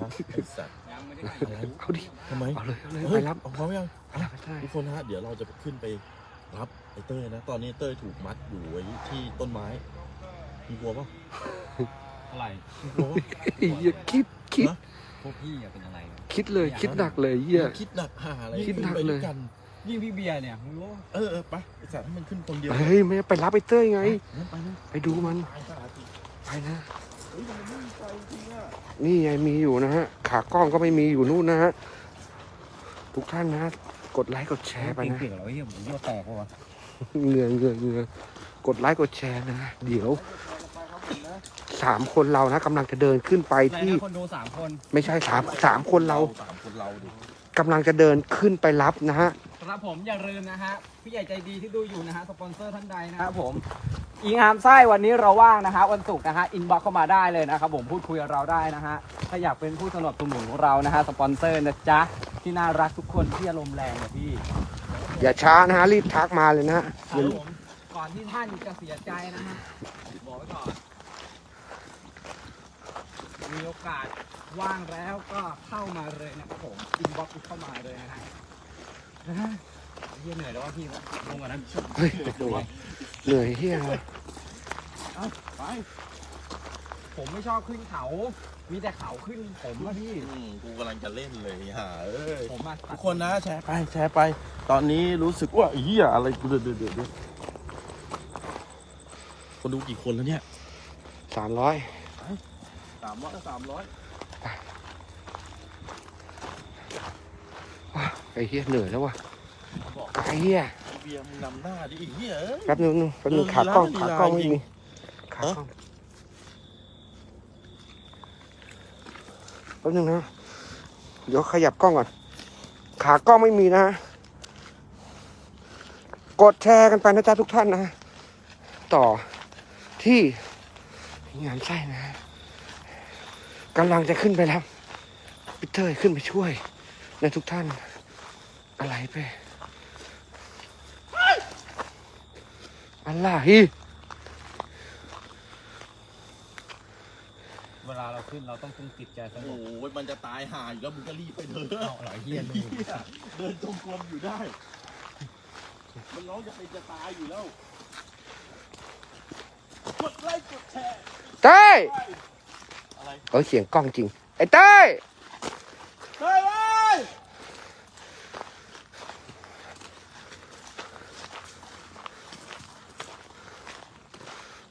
ฮะไอ้สัตว์ยังไม่ได้ถ่ายอะไรรูปเอาดิทำไมเอาเลยเอาเลยเฮ้ไปยรับเอาพร้อมยังไปรับไปได้ทุกคนนะฮะเดี๋ยวเราจะขึ้นไปรับไอ้เต้ยนะ ตอนนี้เต้ยถูกมัดอยู่ไว้ที่ต้นไม้มีกลัวปะอะไรมีกลัวปะเหี้ยคิดคิดฮะพวกพี่อะเป็นอะไรวะคิดเลยคิดหนักเลยเหี้ยคิดหนักหาอะไรคิดหนักขึ้ไปเลยด้วยกันยิ่งพี่เบียร์เนี่ยมึงรู้เออเออไปไอ้สัตว์ให้มันขึ้นคนเดียวเฮ้ยไม่ไปรับไอ้เต้ยไงงั้นไปนะไปดูมันตายขนาดนี้ไปนะเฮ้ยมั นไม่มีไฟจริงอะนี่ไงมีอยู่นะฮะ ขากล้องก็ไม่มีอยู่นู่นนะฮะ ทุกท่านนะ กดไลค์กดแชร์ไปนะเก่งๆเหรอเฮียผมยั่วแตกวะเหงื่อเหงื่อเหงื่อกดไลค์กดแชร์นะ เดี๋ยวสามคนเรานะกำลังจะเดินขึ้นไปไหนที่นะคนดูสามคนไม่ใช่สามสามคนเราสามคนเราดิ กำลังจะเดินขึ้นไปรับนะฮะ ครับผมอย่าลืมนะฮะพี่ใหญ่ใจดีที่ดูอยู่นะฮะสปอนเซอร์ท่านใดนะครับผมอิงอามไส้วันนี้เราว่างนะฮะวันศุกร์นะฮะอินบ็อกเข้ามาได้เลยนะครับผมพูดคุยกับเราได้นะฮะถ้าอยากเป็นผู้สนับสนุนของเรานะฮะสปอนเซอร์นะจ๊ะที่น่ารักทุกคนที่อารมณ์แรงนะพี่อย่าช้านะฮะรีบทักมาเลยนะฮะคอย่ารับผมก่อนที่ท่านจะเสียใจนะฮะบอกไว้ก่อนมีโอกาสว่างแล้วก็เข้ามาเลยนะครับผมอินบ็อกซ์เข้ามาเลยนะฮะ นะฮะเยี่ยเหนื่อยแล้วว่าพี่ลงก่อนนะเฮ้ยเหนื่อยเฮียเอาไป ผมไม่ชอบขึ้นเขา มีแต่เขาขึ้นผมอะพี่กูกำลังจะเล่นเลยฮ่าเอ้ยผมมาทุกคนนะแชร์ไปแชร์ไป ตอนนี้รู้สึกว่าเฮียอะไรเดือดเดือดเดือดคนดูกี่คนแล้วเนี่ยสามร้อยสามร้อยสามร้อย ไอ้เฮียเหนื่อยแล้วว่ะบอกไอ้เฮียเบียร์มึงนำหน้าดิไอ้เฮียเอ้ยแป๊บนึงนึงแป๊บนึงเออขากล้องลีลาขากล้องลีลาไม่จริงมีขากล้องแป๊บนึงนะเดี๋ยวขยับกล้องก่อน ขากล้องไม่มีนะ กดแชร์กันไปนะจ๊ะทุกท่านนะ ต่อที่งานไส้นะกำลังจะขึ้นไปแล้วพีเตอร์ขึ้นไปช่วยนะทุกท่าน อะไรไปอะไรเวลาเราขึ้นเราต้องคงติดใจสงโอ้บยมันจะตายห่าอยู่แล้วมึงก็รีบไปเถอะเอาเหรอเฮียเหี้ยเดินจงกรมอยู่ได้ มันร้องจะเป็นจะตายอยู่แล้ว กดไลค์กดแชร์ เต้ยอะไร เออเสียงกล้องจริง ไอ้เต้ย เฮ้ยเว้ย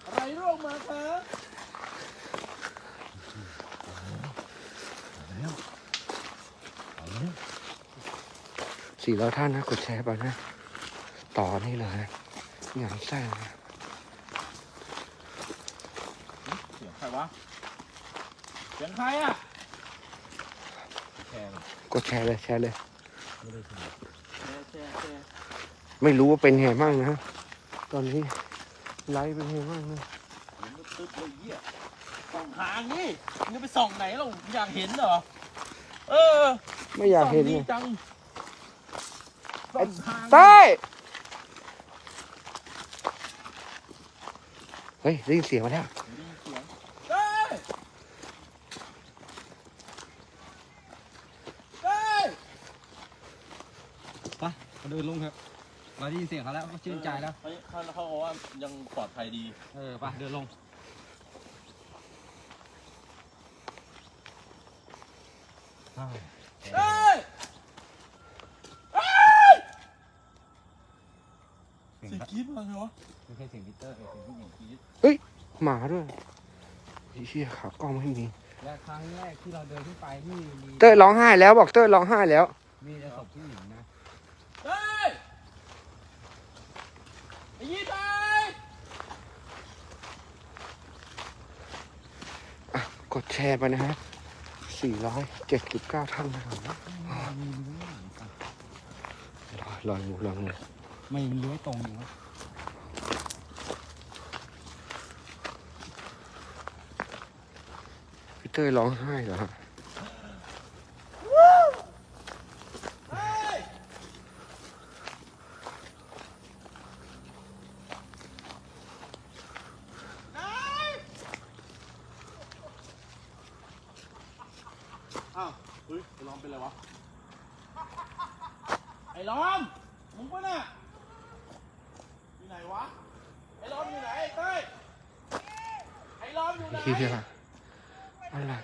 อะไรร่วงมาคะ สี่ร้อยท่านนะกดแชร์ไปนะ ต่อนี่เลยนะงานไส้นะเสียงใครวะเสียงใครอะแชร์กดแชร์เลยแชร์เลย ไม่ได้แชร์แชร์แชร์แชร์ไม่รู้ว่าเป็นไงบ้างนะ ตอนนี้ไลฟ์เป็นไงบ้างนะเห็นมันตึ๊ดเลยเหี้ยส่องทางนี่มึงจะไปส่องไหนเราอยากเห็นเหรอ เออ ไม่อยากเห็นส่เลองยดีจัง ส่องทางเต้ยเฮ้ยได้ยินเสียงมาแล้วได้ยินเสียงเฮ้ยเฮ้ยไปมาเดินลงครับเราได้ยินเสียงเขาแล้วก็ชื่นใจแล้วเฮ้ยเขาเขาบอกว่ายังปลอดภัยดี เออไปเดินลง เฮ้ย เฮ้ย เสียงเสียงกรี๊ดมาไงวะไม่ใช่เสียงพีเตอร์เออเสียงผู้หญิงกรี๊ดหมาด้วยไอ้เชี่ยขากล้องไม่มีและครั้งแรกที่เราเดินขึ้นไปนี่มีเต้ยร้องไห้แล้วบอกเต้ยร้องไห้แล้ว มีแต่ศพผู้หญิงนะเฮ้ยไอ้ยี่ไปกดแชร์ไปนะฮะสี่ร้อยเจ็ดสิบเก้าท่านนะครับรออยู่รออยู่ ไม่เลื้อยตรงอยู่วะพี่เต้ยร้องไห้เหรอฮะ เฮ้ยไหน อ้าวเฮ้ยไอ้ล้อมเป็นไรวะ ไอ้ล้อม มึงปะน่ะอยู่ไหนวะ ไอ้ล้อมอยู่ไหนไอ้เต้ย ไอ้ล้อมอยู่ไหน เฮียอะไร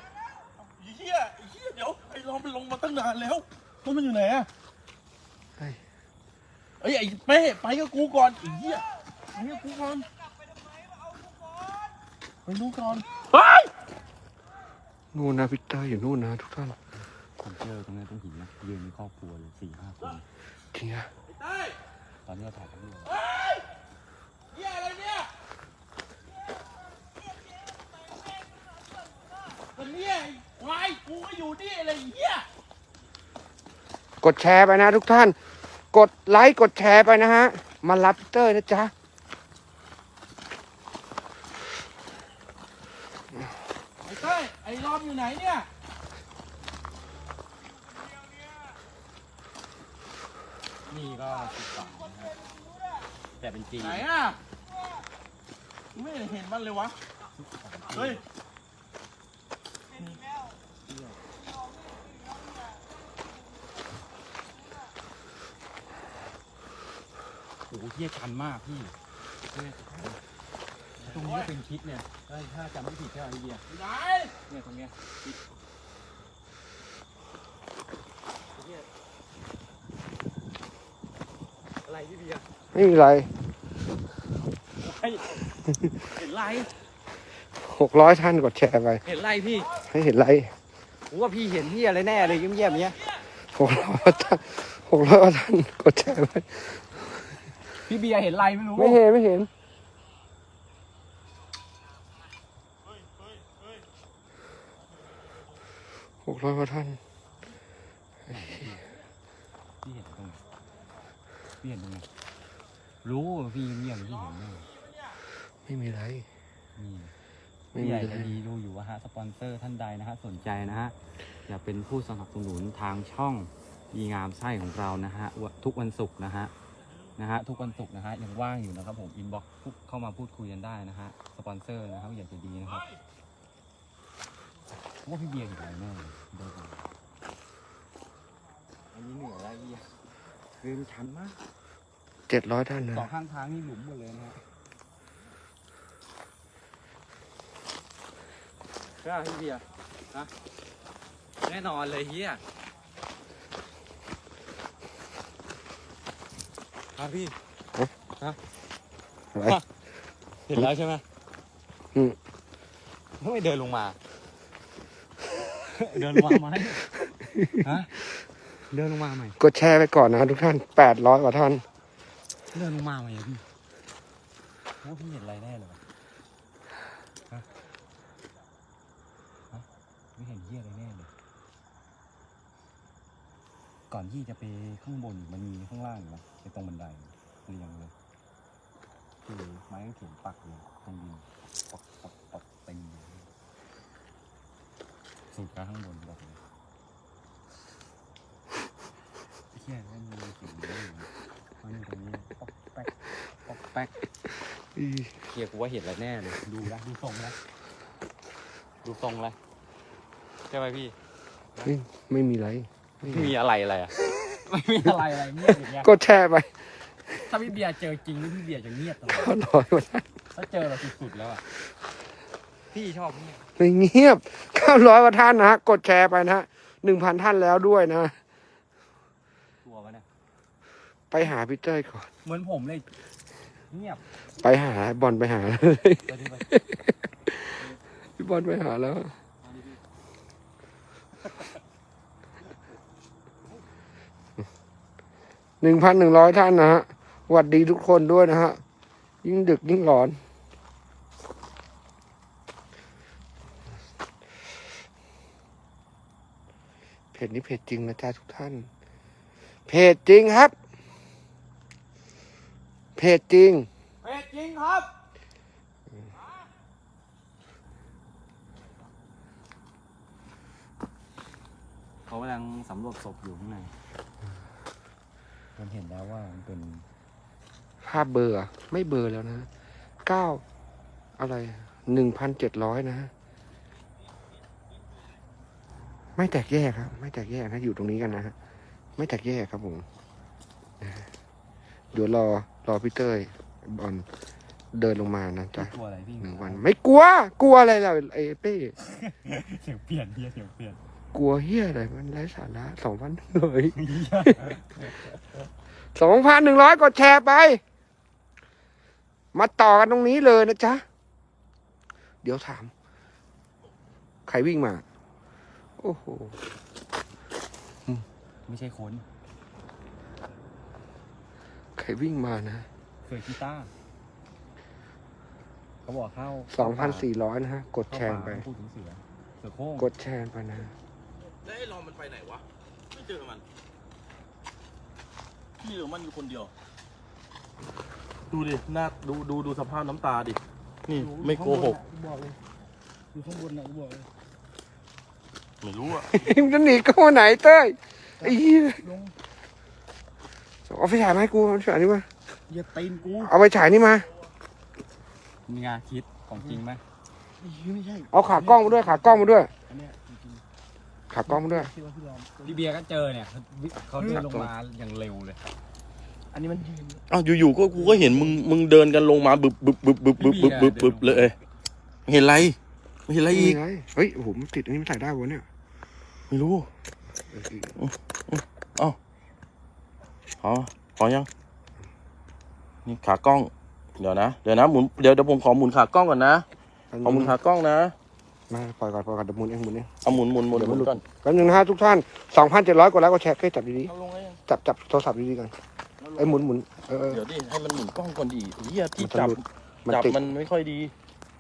ไอ้เหี้ยไอ้เหี้ยเดี๋ยว ไอ้ล้อมมันลงมาตั้งนานแล้วแล้วมันอยู่ไหนอะ เฮ้ย เอ้ย ไอ้เป้ไปกับกูก่อนไอ้เหี้ยไปกับกูก่อนไปดูก่อนเฮ้ยนู่นนะพีเตอร์อยู่นู่นนะทุกท่านผมเจอตรงนั้นตรงหินนะยืนมีครอบครัวเลยสี่ห้าคนจริงอะไอ้เต้ยตอนนี้เราถ่ายกันอยู่เฮ้ยเหี้ยอะไรเนี่ยมันเนี่ยไอ้ควายกูก็อยู่นี่อะไรเหี้ยกดแชร์ไปนะทุกท่าน กดไลค์กดแชร์ไปนะฮะ มารับพีเตอร์นะจ๊ะไอ้เต้ยไอ้รอมอยู่ไหนเนี่ยนี่ก็สิบสองนะครับแต่เป็นจีนไหนอะไม่เห็นมันเลยวะ เฮ้ย โอ้โหเที่ยชันมากพี่เนี่ยตรงนี้ก็เป็นชิดเนี่ยเอ้ยถ้าจำไม่ผิดใช่ไหมพี่เบียร์อยู่ไหนเนี่ยตรงเนี้ยชิดอะไรพี่เบียร์ไม่มีไรเฮ้ยเห็นไรหกร้อยท่านกดแชร์ไปเห็นไรพี่ให้เห็นไรผมว่าพี่เห็นพี่อะไรแน่เลยเยี่ยมๆเนี้ยหกร้อยท่านหกร้อยท่านกดแชร์ไป พี่เบียร์เห็นไรไม่รู้ไม่เห็นไม่เห็น หกร้อยกว่าท่านพี่เห็นตรงไหนพี่เห็นตรงไหนรู้ว่าพี่เงียบๆพี่เห็นแน่ไม่มีไร นี่ ไม่ผู้มีใหญ่ไรใจะดีดูอยู่ว่าฮะสปอนเซอร์ท่านใดนะฮะสนใจนะฮะอยากเป็นผู้สนับสนุนทางช่องดีงามไส้ของเรานะฮะวันทุกวันศุกร์นะฮะ นะฮะทุกวันศุกร์นะฮะยังว่างอยู่นะครับผมอินบ็อกเข้ามาพูดคุยกันได้นะฮะสปอนเซอร์นะครับผู้ใหญ่ใจะดีนะครับว่าพี่เบียร์อยู่ไหนแน่เลยเดินมาอันนี้เหนื่อยแล้วพี่คือมันชันมากเจ็ดร้อยท่านนะสองข้างทางนี่หลุมหมดเลยนะฮะใช่พี่เบียร์นะแน่นอนเลยเฮีย ครับพี่อะไรเห็นแล้วใช่ไหมอืมทำไมเดินลงมา เดินลงมาไหมฮะเดินลงมาไหมกดแชร์ไปก่อนนะทุกท่านแปดร้อยกว่าท่าน เดินลงมาไหมอะพี่ว่าพี่เห็นอะไรแน่เลยวะฮะฮะไม่เห็นเหี้ยอะไรแน่เลย ก่อนที่จะไปข้างบนมันมีข้างล่างอยู่นะ ไปตรงบันไดเรียงเลยคือไม้กางเขนปักเลยตรงดินปักปักปักเต็มเลยสุดแล้วข้างบนบอกเลยไอ้เหี้ยมันมีเสียงเยอะอยู่นะมันอยู่ตรงนี้ปอกแป๊กปอกแป๊กเฮียกูว่าเห็นแล้วแน่เลย ดูแล้วดูทรงแล้วดูทรงแล้วใช่ไหมพี่ ไม่ไม่มีไร ไม่ไม่มีมีอะไรอะไรอะ ไม่มีอะไรอะไรเงียบอย่างเงี้ยกดแชร์ไปถ้าพี่เบียร์เจอจริงนี่พี่เบียร์จะเงียบตลอดเก้าร้อยกว่าท่านถ้าเจอเราสุดๆแล้วอะพี่ชอบเงียบไม่เงียบเก้าร้อยกว่าท่านนะกดแชร์ไปนะหนึ่งพันท่านแล้วด้วยนะตัววะเนี่ยไปหาพีเตอร์ก่อน เหมือนผมเลยเงียบไปหาบอลไปหา ไปดิไปพี่บอลไปหาแล้ว หนึ่งพันหนึ่งร้อยท่านนะฮะหวัดดีทุกคนด้วยนะฮะ ยิ่งดึกยิ่งหลอน เพจนี้เพจจริงนะจ๊ะทุกท่าน เพจจริงครับ เพจจริงเป็ดจริงครับเขากำลังสำรวจศพอยู่ข้างใน ผมเห็นแล้วว่ามันเป็นภาพเบอร์อะไม่เบอร์แล้วนะเก้าอะไรหนึ่งพันเจ็ดร้อยนะฮะไม่แตกแยกครับ ไม่แตกแยกนะ อยู่ตรงนี้กันนะฮะไม่แตกแยกครับผมนะฮะเดี๋ยวรอรอพี่เต้ยบอลเดินลงมานะจ๊ะกลัวอะไรพี่หนึ่งวัน ไม่กลัว กลัวอะไรล่ะไอ้เป้ เสียงเปลี่ยนเฮียเสียงเปลี่ยน กลัวเฮียอะไรมันไร้สาระสองพันเลยสองพันหนึ่งร้อยกดแชร์ไป มาต่อกันตรงนี้เลยนะจ๊ะ เดี๋ยวถาม ใครวิ่งมา โอ้โห ไม่ใช่คนใครวิ่งมานะเสือกีตาร์เขาบอกเข้าสองพันสี่ร้อยนะฮะ กดแชร์ไป พูดถึงเสือเสือโค้งกดแชร์ไปนะ แล้วไอ้รอมันไปไหนวะ ไม่เจอมัน พี่เหลือมันอยู่คนเดียว ดูดิ หน้า ดู ดู ดูสภาพน้ำตาดิ นี่ ไม่โกหก บอกเลยอยู่ข้างบนนะกูบอกเลยไม่รู้อะมึงจะหนีก็ไหนเต้ยไอ้เหี้ยลงเอาไปฉายมาให้กูเอาไปฉายนี่มา อย่าตีนกูเอาไปฉายนี่มา มีงานคิดของจริงไหมไม่ใช่เอาขากล้องมาด้วยขากล้องมาด้วยอันเนี้ยจริง ขากล้องมาด้วยๆที่ว่าพี่ลอมพี่เบียร์ก็เจอเนี่ยเขาเดินลงมาอย่างเร็วเลยอันนี้มันยืนอ้าวอยู่ๆก็กูก็เห็นมึงมึงเดินกันลงมาบึบบึบบึบบึบบึบบึบบึบบึบเลยไม่เห็นไรไม่เห็นอะไรอีกนี่ไงเฮ้ยโอ้โหมันติดอันนี้มันใส่ได้วะเนี่ยไม่รู้อ๋อพอยัง นี่ขากล้อง เดี๋ยวนะ เดี๋ยวนะหมุนเดี๋ยวเดี๋ยวผมขอหมุนขากล้องก่อนนะขอหมุนขากล้องนะ มาปล่อยก่อนปล่อยก่อนเดี๋ยวหมุนเองหมุนเองเอาหมุนหมุนหมุนหมุนก่อนแป๊บนึงนะฮะทุกท่านสองพันเจ็ดร้อยกว่าแล้วก็แชร์ให้จับดีเอาลงเลยยังๆจับจับโทรศัพท์ดีๆกันไอ้ยหมุนหมุนเออเออ เดี๋ยวดิให้มันหมุนกล้องก่อนดิเฮียที่มันจะจับหลุด มันจับติดมันไม่ค่อยดี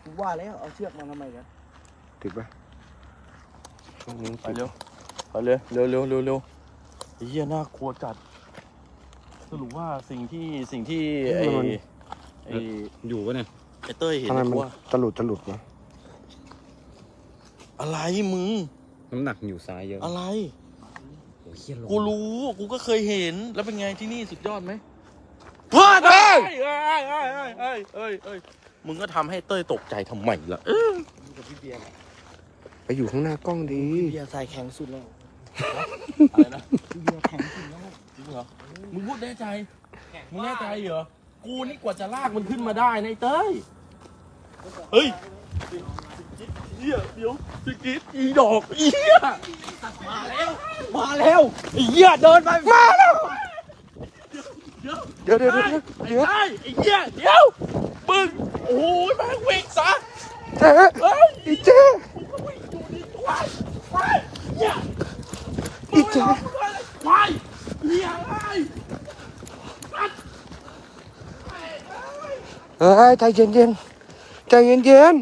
กูว่าแล้วเอาเชือกมาทำไมกันติดปะช่วงนี้ไปเร็วไปเร็วเร็วเร็วเร็วเร็วไอ้เฮียน่ากลัวจัดสรุปว่าสิ่งที่สิ่งที่ไอ้ไอ้อยู่ปะเนี่ยไอ้เต้ยเห็นทำไมเนี่ยมันว่าจะหลุดจะหลุดวะ อะไรมึง น้ำหนักอยู่ซ้ายเยอะอะไร โอ้ยเฮียลงกูรู้ กูก็เคยเห็น แล้วเป็นไงที่นี่สุดยอดไหมเฮ้ยเฮ้ยเอ้ยเอ้ยเอ้ยเอ้ยเอ้ยเอ้ยมึงก็ทำให้เต้ยตกใจทำไมล่ะเออกับพี่เบียร์ไปอยู่ข้างหน้ากล้องดี พี่เบียร์ใส่แข็งสุดแล้วอะไรนะ พี่เบียร์แข็งสุดแล้วจริงเหรอ มึงพูดแน่ใจ มึงแน่ใจเหรอ กูนี่กว่าจะลากมันขึ้นมาได้นะไอ้เต้ย เฮ้ย เฮียเดี๋ยวสกิดอีดอกเฮียมาแล้วไอ้เหี้ยเดินไปมาแล้วเดี๋ยวเดี๋ยวเดี๋ยวเดี๋ยวเดี๋ยวไอ้ไอ้เฮียเดี๋ยวมึงโอ้ยแม่งวิ่งซะเจ๊เฮ้ยอีเจ๊มึงก็วิ่งอยู่ดิวายว้ายเฮียอีเจ๊วายเฮียไอ้เฮ้ยใจเย็นเย็นๆใจเย็นเย็น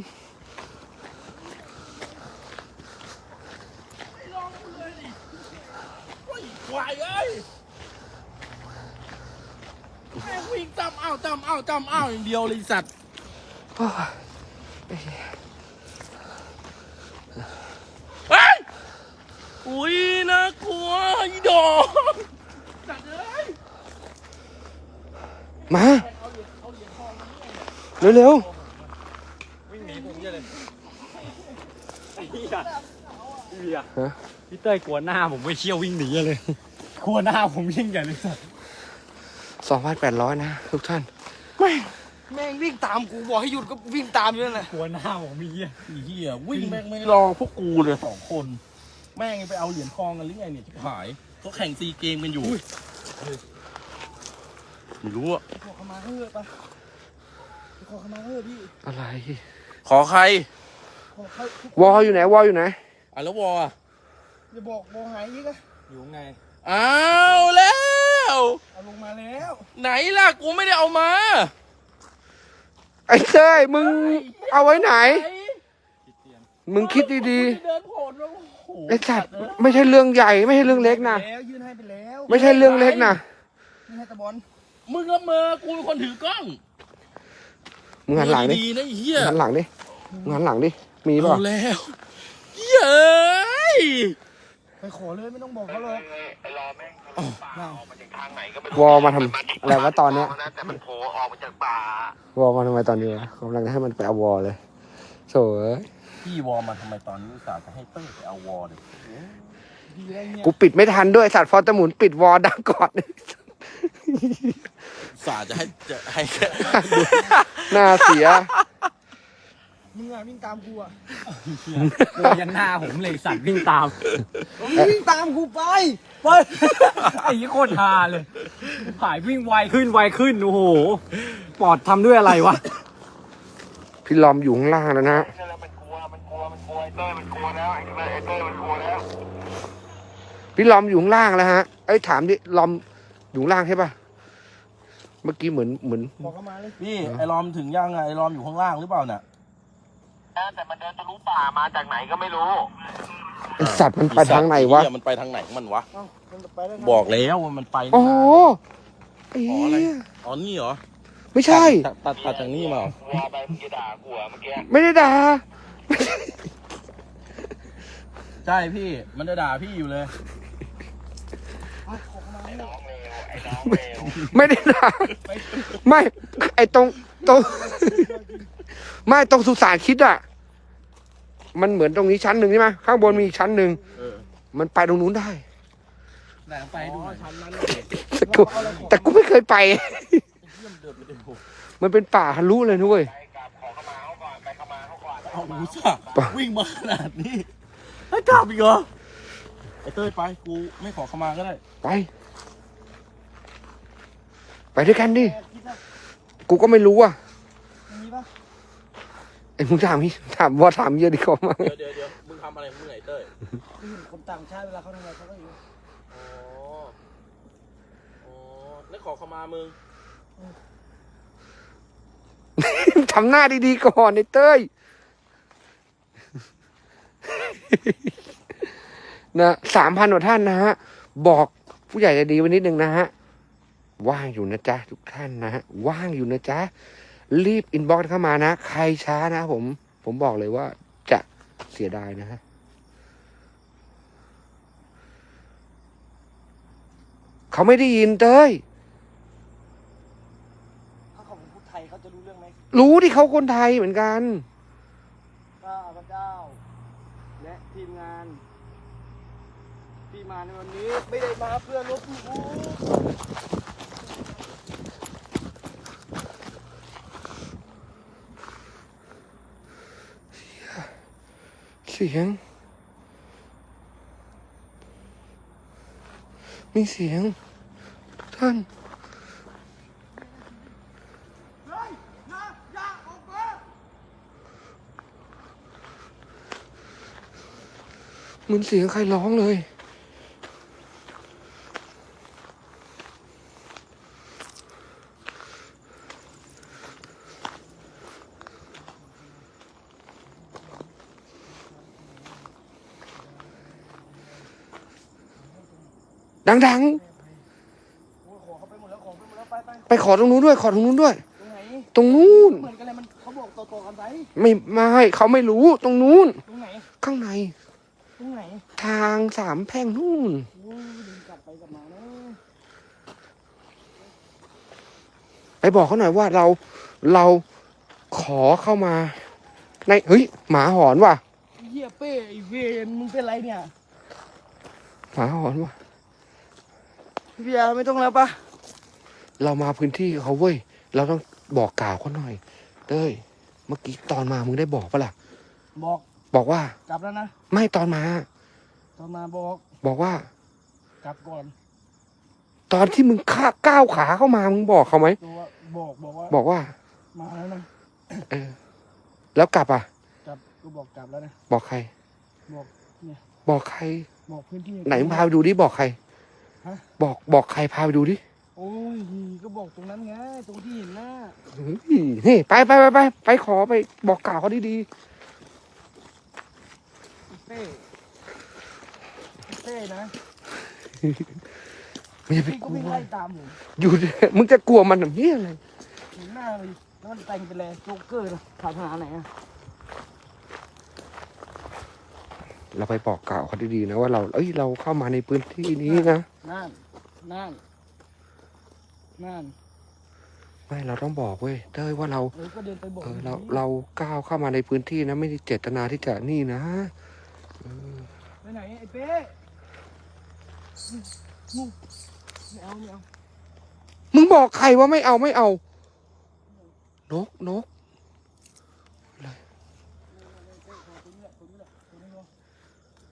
วายเอ้ยแม่งวิ่ง จำอ้าวจำอ้าวจำอ้าวอย่างเดียวเลยไอ้สัตว์ๆโอ้ยเฮ้ยอุ้ยน่ากลัวอีดอกสัตว์เอ้ยมาเร็ววิ่งหนีผมเยอะเลยพี่อะพี่เบียร์ๆฮะ พี่เต้ยกลัวหน้าผมไม่เชี่ยววิ่งหนีเลยกลัวหน้าผมยิ่งใหญ่เลยสัส สองพันแปดร้อยนะทุกท่านแม่งวิ่งตามกูบอกให้หยุดก็วิ่งตามอยู่นั่นแหละกลัวหน้าผมมีเหี้ยไอ้เหี้ยวิ่งแม่งไม่รอพวกกูเลยสองคน แม่งไปเอาเหรียญทองกันหรือไงเนี่ยชิบหายเขาแข่งซีเกมกันอยู่ไม่รู้อะขอขมาเถอะไปขอขมาเถอะพี่อะไร ขอใครขอเขาทุกวอลอยู่ไหนวอลอยู่ไหนอะแล้ววออะอย่าบอกบอกหายอีกอะอยู่ข้างในอ้าวแล้ว เอาลงมาแล้วไหนล่ะกูไม่ได้เอามา ไอ้เต้ยมึงเอาไว้ไหน มึงคิดดีเดินโผล่แล้วโอ้โหๆไอ้สัตว์ไม่ใช่เรื่องใหญ่ไม่ใช่เรื่องเล็กนะแล้วยื่นให้ไปแล้วไม่ใช่เรื่องเล็กนะยื่นให้ตะบอลมึงละเมอกูเป็นคนถือกล้องมึงหันหลังดิดีๆนะไอ้เหี้ยหันหลังดิมึงหันหลังดิมีเปล่าเอาแล้วเย้ยไปขอเลยไม่ต้องบอกเขาหรอก วอลมาทำอะไรวะตอนเนี้ยแต่มันโผล่ออกมาจากป่าวอลมาทำไมตอนนี้วะกำลังให้มันไปเอาวอลเลยโถ่เอ้ยพี่วอมาทำไมตอนนี้อุตส่าห์จะให้เต้ยไปเอาวอเลยดีแล้วเนี่ยกูปิดไม่ทันด้วยสัตว์ฟอร์ตหมุนปิดวอลดังก่อนอุตส่าห์จะให้จะให้ หน้าเสีย มึงอะวิ่งตามกูอะกลัวยันหน้าผมเลยสัตว์วิ่งตามมึงวิ่งตามกูไปไปไอ้ยี่โคตรฮาเลยผายวิ่งไวขึ้นไวขึ้นโอ้โหปอดทำด้วยอะไรวะพี่ลอมอยู่ข้างล่างแล้วนะพี่ลอมอยู่ข้างล่างแล้วฮะเอ้ยถามดิลอมอยู่ข้างล่างใช่ปะเมื่อกี้เหมือนเหมือน บอกเข้ามาเลย พี่ไอ้รอมถึงยังไงไอ้รอมอยู่ข้างล่างหรือเปล่าเนี่ย แต่มันเดินทะลุป่ามาจากไหนก็ไม่รู้ไอสัตว์มันไปทางไหนวะเหี้ยมันไปทางไหนของมันวะเอ้ามันไปได้ไงบอกแล้วว่ามันไปโอ้โหไอ้อ๋ออะไรเหี้ยอ๋อนี่เหรอไม่ใช่ ตัดตัดตัดจากนี่มาเหรอว่าไปมึงจะด่ากูเหรอเมื่อกี้ไม่ได้ด่า ใช่พี่ มันจะด่าพี่อยู่เลยเอ้าขอเข้ามาเลยน้องเลวไอ้น้องเลวไม่ได้ด่า ไม่ ไอตรงตรง ไม่ตรงสุสานคิดอะมันเหมือนตรงนี้ชั้นหนึ่งใช่ไหมข้างบนมีอีกชั้นหนึ่งเออมันไปตรงนู้นได้ไหนไปดูหน่อยชั้นนั้นแต่กูแต่กูไม่เคยไปเยี่ยมเดินไปเดินโอ้มันเป็นป่าทะลุเลยนุ้ยไปกลับขอเข้ามาเขาก่อนไปเข้ามาเขาก่อนเอาดูสักวิ่งมาขนาดนี้ให้กลับอีกเหรอไอ้เต้ยไปกูไม่ขอเข้ามาก็ได้ไป ไปด้วยกันดิกูก็ไม่รู้อะมีปะ ไอ้มึงถามพี่ถามว่าถามเยอะดีกว่ามั้งเดี๋ยวเดี๋ยวเดี๋ยวมึงทำอะไรของมึงไอ้เต้ยกูเห็นคนต่างชาติเวลาเขาทำอะไรเขาก็อยู่อ๋ออ๋อแล้วขอเข้ามามึงทำหน้าดีๆก่อนไอ้เต้ยนะสามพันกว่าท่านนะฮะ บอกผู้ใหญ่ใจะดีไว้นิดนึงนะฮะ ว่างอยู่นะจ๊ะทุกท่านนะฮะ ว่างอยู่นะจ๊ะ รีบอินบ็อกซ์เข้ามานะ ใครช้านะผม ผมบอกเลยว่าจะเสียดายนะฮะเขาไม่ได้ยินเต้ยถ้าเขาเป็นพูดไทยเขาจะรู้เรื่องไหมรู้ที่เขาคนไทยเหมือนกัน ข้าพระเจ้า และทีมงาน ที่มาในวันนี้ไม่ได้มาเพื่อลบหลู่ สียง มีเสียง ท่านเหมือนเสียงใครร้องเลย ดัง โอ้ยขอเขาไปหมดแล้วขอไปหมดแล้วไป ไปๆไปขอตรงนู้นด้วย ขอตรงนู้นด้วยตรงไหนตรงนู้นเหมือนกันเลยมันเขาบอกต่อๆกันไปไม่ไม่เขาไม่รู้ตรงนู้น ตรงไหน ข้างใน ตรงไหน ทางสามแพร่งนู่นโอ้ยเดินกลับไปกลับมาเนอะไปบอกเขาหน่อยว่าเราเราขอเข้ามา ในเฮ้ย หมาหอนว่ะไอ้เฮียเป้ไอเวนมึงเป็นไรเนี่ย หมาหอนว่ะ พี่เบียร์ไม่ต้องแล้วปะเรามาพื้นที่เขาเว้ย เราต้องบอกกล่าวเขาหน่อยเต้ยเมื่อกี้ตอนมามึงได้บอกปะล่ะ บอกบอกว่า กลับแล้วนะ ไม่ตอนมา ตอนมาบอก บอกว่า กลับก่อน ตอนที่มึงข้าก้าวขาเข้ามามึงบอกเขาไหมตัวบอกบอกว่า บอกว่า มาแล้วนะ เออ แล้วกลับอะ กลับก็บอกกลับแล้วนะ บอกใคร บอกเนี่ย บอกใคร บอกพื้นที่ไหนมึงพาไปดูดิบอกใคร ฮะ บอกบอกใครพาไปดูดิโอ้ยก็บอกตรงนั้นไงตรงที่เห็นหน้าเฮ้ยนี่ไปไปไปไปไปขอไปบอกกล่าวเขาดีเต้เต้นะๆไม่ไปพี่กก็ลัวิ่งวไล่ตามผมอยู่ดิมึงจะกลัวมันแบบนี้อะไรเห็นหน้าเลยแล้วมันแต่งเป็นอะไรโจ๊กเกอร์นะศาสนาไหนอะเราไปบอกกล่าวเขาดีๆนะว่าเราเอ้ยเราเข้ามาในพื้นที่นี้นะ นั่น นั่น นั่น ไม่เราต้องบอกเว้ยเต้ยว่าเรา เออก็เดินไปบอกเออเราเราก้าวเข้ามาในพื้นที่นะไม่ได้เจตนาที่จะนี่นะไปไหนไอ้เป้งูไม่เอาไม่เอา มึงบอกใครว่าไม่เอาไม่เอา นกนก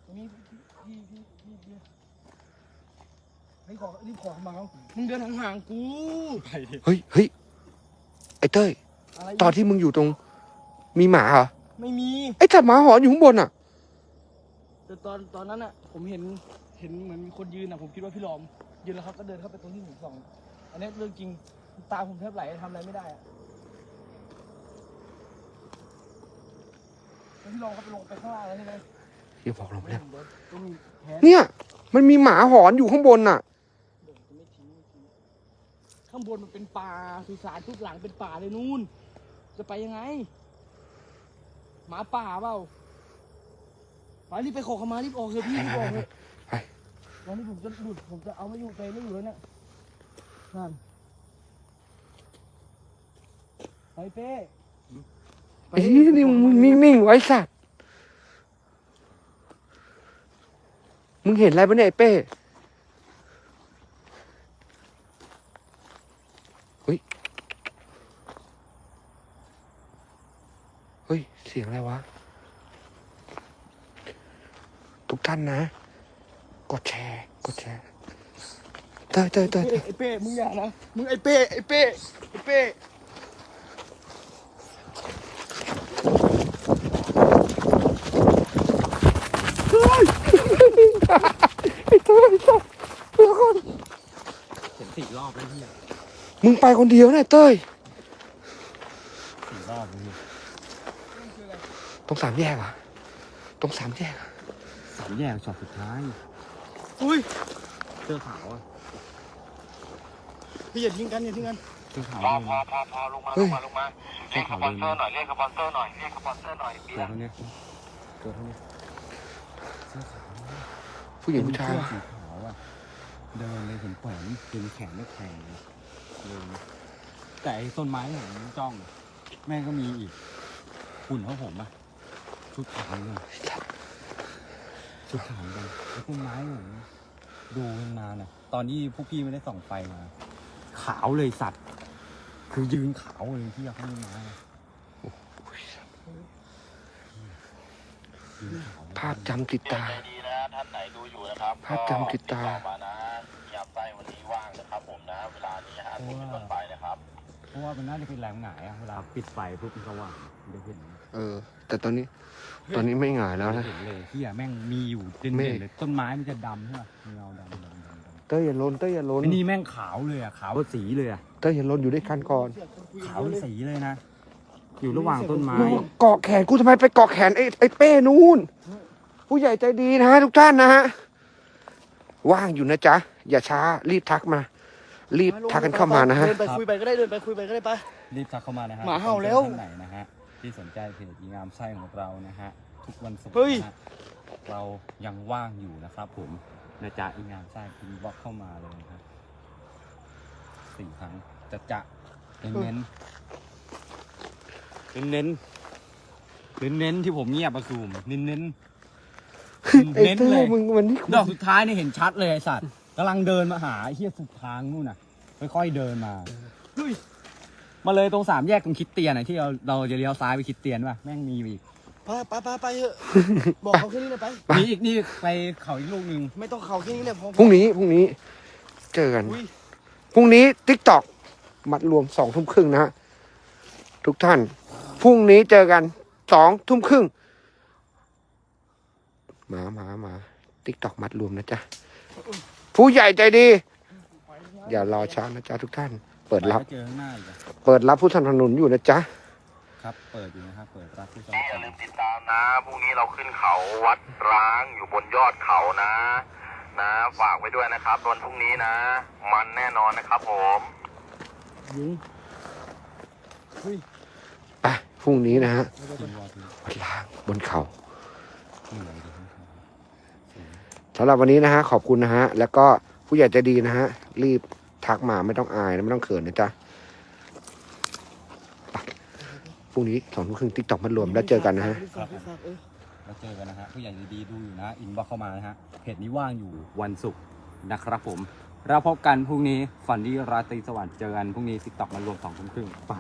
ตรงนี้พี่พี่พี่พี่ ให้ขอรีบขอเข้ามาเขามึงเดินห่างๆกูเฮ้ยเฮ้ยไอ้เต้ย อะไรตอนที่มึงอยู่ตรง มีหมาเหรอไม่มี ไอ้แต่หมาหอนอยู่ข้างบนอะ แต่ตอนตอนนั้นอะ ผมเห็นเห็นเหมือนมีคนยืนอะผมคิดว่าพี่หลอม ยืนแล้วเขาก็เดินเข้าไปตรงที่ผมส่อง อันนี้เรื่องจริงตาผมแทบไหลทำอะไรไม่ได้อะแล้วพี่หลอมเขาไปลงไปข้างล่างแล้วใช่ไหมอย่าบอกเราไม่ได้เดี๋ยวต้องมีแผนเนี่ย มันมีหมาหอนอยู่ข้างบนน่ะ เดี๋ยวจะไม่ทิ้งไม่ทิ้ง ข้างบนมันเป็นป่าสุสานทุกหลังเป็นป่าเลยนู่น จะไปยังไง หมาป่าเปล่าไปรีบไปขอเขามารีบออกเถอะพี่รีบออกเถอะไปตอนนี้ผมจะหลุดผมจะเอาไม่อยู่ไปไม่อยู่แล้วเนี่ยนั่นไปเป้ไปไอ้นี่นี่มึงนิ่งๆไว้สัตว์มึงเห็นอะไรปะเนี่ยไอ้เป้ เฮ้ย เฮ้ย เสียงอะไรวะ ทุกท่านนะ กดแชร์ กดแชร์เต้ยเต้ยเต้ยเต้ยไอ้เป้ มึงอย่านะ มึงไอ้เป้ ไอ้เป้ ไอ้เป้ ไอ้เต้ยไอ้เต้ยเดี๋ยวก่อนเห็นสี่รอบแล้วพี่มึงไปคนเดียวเนี่ยเต้ย สี่รอบเลย ต รงสามแยกเหรอะ ตรงสามแยกอะสามแยกช็อตสุดท้าย อุ้ยเสื้อขาวอะพี่อย่าทิ้งกันอย่าทิ้งกันเสื้อขาวพอเลยพอพอพอลงมาลงมาลงมาเรียกสปอนเซอร์หน่อยเรียกสปอนเซอร์หน่อยเรียกสปอนเซอร์หน่อยเบีตัยวร์เท่าเนี้ยตัวเท่าเนี้ยเสื้อขาวผู้หญิงผู้ชายเป็นวะเสื้อสีขาวอะเดินเลยเห็นแขวนเห็นแขนไม่แข็งเลยเดินแต่ไอ้ต้นไม้ผมจ้อง แม่งก็มีอีกหุ่นเขาผมอะ ชุดขาวเลยชุดขาวกันไอ้ต้นไม้ผมดูกันนานอะตอนที่พวกพี่ไม่ได้ส่องไฟมา ขาวเลยสัตว์ คือยืนขาวเลยที่เขาไม่มายืนขาวภาพจำติดตาใจดีนะท่านไหนดูอยู่นะครับภาพจำติดตา ก็ต่อมานะยามไส้วันนี้ว่างนะครับผมนะ เวลานี้ฮะทุ่มเป็นต้นไปนะครับ เพราะว่ามันน่าจะเป็นแรงหงายอะเวลาปิดไฟปุ๊บมันสว่างเดี๋ยวเห็นเออ แต่ตอนนี้ ตอนนี้ไม่หงายแล้วนะ เห็นเลยที่อะแม่งมีอยู่เด่นเมๆฆเลยต้นไม้มันจะดำใช่ไหมเงาดำดำดำดำเต้ยอย่าล้นเต้ยอย่าล้นไอ้นี่แม่งขาวเลยอะขาวเป็นสีเลยอะเต้ยอย่าล้นอยู่ด้วยกันก่อนขาวเป็นสีเลยนะอยู่ระหว่างต้นไม้เกาะแขนกูทำไมไปเกาะแขนไอ้ไอ้เป้นู่น ผู้ใหญ่ใจดีนะฮะทุกท่านนะฮะว่างอยู่นะจ๊ะ อย่าช้ารีบทักมา รีบทักกันเข้ามานะฮะ เดินไปคุยไปก็ได้เดินไปคุยไปก็ได้ปะรีบทักเข้ามานะฮะหมาเห่าแล้ว ท่านไหนนะฮะที่สนใจเพจอีงามไส้ของเรานะฮะทุกวันศุกร์เฮ้ยนะฮะเรายังว่างอยู่นะครับ ผมนะจ๊ะอีงามไส้พิมพ์บล็อกเข้ามาเลยนะครับสี่ครั้งจะจะเน้นเน้นเน้นเน้นเน้นเน้นๆที่ผมเงียบประซูมเน้นเน้นไอ้เน้นเต้เลยยมึงวันนี้ดอกสุดท้ายเนี่ยเห็นชัดเลยไอ้สัตว์กำลังเดินมาหาไอ้เฮียสุดทางนู่นน่ะ ค่อยๆเดินมาเฮ้ยมาเลยตรงสามแยกตรงคิดเตียนน่ะที่เราเราจะเลี้ยวซ้ายไปคิดเตียนป่ะแม่งมีอีกไปไปไปไปเถอะบอกเขาแค่นี้เลยไป มีอีกนี่ไปเขาอีกลูกหนึ่งไม่ต้องเขาแค่นี้เลยพอพรุ่งนี้พรุ่งนี้เจอกัน อุ้ยพรุ่งนี้ทิกตอกมัดรวมสองทุ่มครึ่งนะฮะทุกท่าน พรุ่งนี้เจอกันสองทุ่มครึ่งมามามาทิกตอกมัดรวมนะจ๊ะ ผู้ใหญ่ใจดี อย่ารอช้านะจ๊ะทุกท่าน เปิดรับไปก็เจอข้างหน้าอีกอะเปิดรับผู้สนับสนุนอยู่นะจ๊ะ ครับ เปิดอยู่นะครับ เปิดรับผู้ชมอย่าลืมติดตามนะพรุ่งนี้เราขึ้นเขาวัดร้างอยู่บนยอดเขานะ นะฝากไว้ด้วยนะครับวันพรุ่งนี้นะ มันแน่นอนนะครับผม ยิงไปพรุ่งนี้นะฮะจริงว่าจริงวัดล้างบนเขาเหนื่อยดี สำหรับวันนี้นะฮะขอบคุณนะฮะแล้วก็ผู้ใหญ่ใจดีนะฮะรีบทักมาไม่ต้องอายนะไม่ต้องเขินนะจ๊ะพรุ่งนี้สองทุ่มครึ่งติ๊กต็อกมันรวมแล้วเจอกันนะฮะมเราเจอกันนะฮะผู้ใหญ่ดีๆดูอยู่นะ อินบ็อกเข้ามานะฮะเพจนี้ว่างอยู่วันศุกร์นะครับผมเราพบกันพรุ่งนี้ฝันดีราตรีสวัสดิ์เจอกันพรุ่งนี้ติ๊กต็อกมารวมสองทุ่มครึ่งไป